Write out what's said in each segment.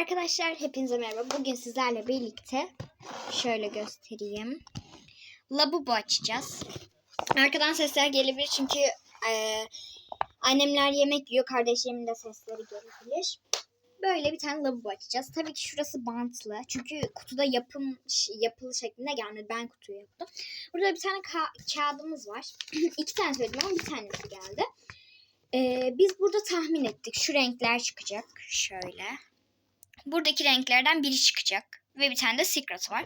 Arkadaşlar hepinize merhaba. Bugün sizlerle birlikte şöyle göstereyim. Labubu açacağız. Arkadan sesler gelebilir çünkü e, annemler yemek yiyor. Kardeşlerimin de sesleri gelebilir. Böyle bir tane lavabo açacağız. Tabii ki şurası bantlı. Çünkü kutuda yapım yapılı şeklinde gelmedi. Ben kutuyu yaptım. Burada bir tane ka- kağıdımız var. İki tane söyledim ama bir tanesi geldi. Ee, biz burada tahmin ettik. Şu renkler çıkacak. Şöyle. Buradaki renklerden biri çıkacak. Ve bir tane de secret var.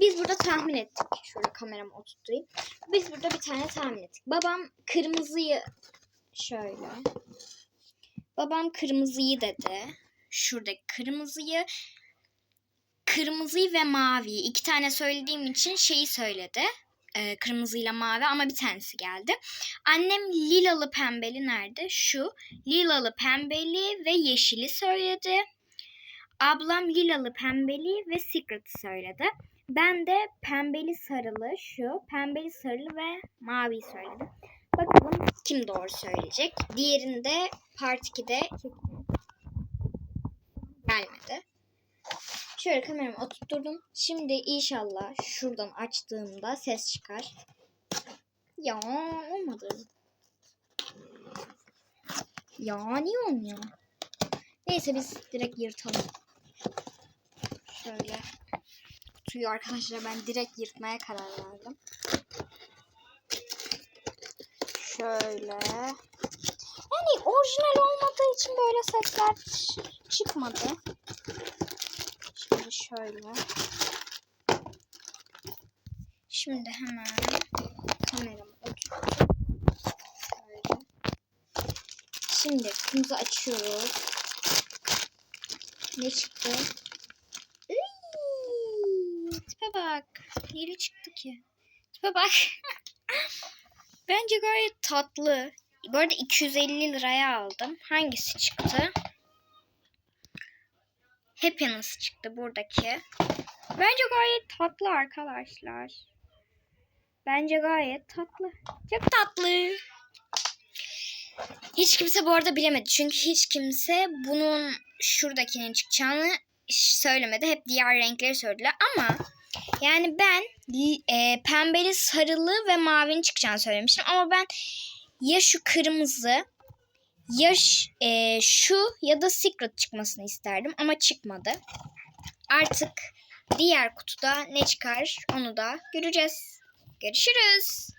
Biz burada tahmin ettik. Şöyle kameramı oturtayım. Biz burada bir tane tahmin ettik. Babam kırmızıyı şöyle. Babam kırmızıyı dedi. Şuradaki kırmızıyı kırmızıyı ve maviyi iki tane söylediğim için şeyi söyledi. Ee, kırmızıyla mavi ama bir tanesi geldi. Annem lilalı pembeli nerede? Şu. Lilalı pembeli ve yeşili söyledi. Ablam lilalı pembeli ve secret söyledi. Ben de pembeli sarılı şu. Pembeli sarılı ve mavi söyledim. Bakalım kim doğru söyleyecek. Diğerini de part 2'de gelmedi. Şöyle kameramı oturtturdum. Şimdi inşallah şuradan açtığımda ses çıkar. Ya olmadı. Ya niye olmuyor? Neyse biz direkt yırtalım. Şöyle kutuyu arkadaşlar ben direkt yırtmaya karar verdim. Şöyle. Yani orijinal olmadığı için böyle sesler çıkmadı. Şimdi şöyle. Şimdi hemen kameramı oturttum. Şimdi kutumuzu açıyoruz. Ne çıktı? Tipe bak. Yeri çıktı ki. Tipe bak. Bence gayet tatlı. Bu arada 250 liraya aldım. Hangisi çıktı? Happiness çıktı buradaki. Bence gayet tatlı arkadaşlar. Bence gayet tatlı. Çok tatlı. Hiç kimse bu arada bilemedi. Çünkü hiç kimse bunun şuradakinin çıkacağını söylemedi. Hep diğer renkleri söylediler. Ama yani ben e, pembeli, sarılı ve mavinin çıkacağını söylemiştim. Ama ben ya şu kırmızı ya e, şu ya da secret çıkmasını isterdim. Ama çıkmadı. Artık diğer kutuda ne çıkar onu da göreceğiz. Görüşürüz.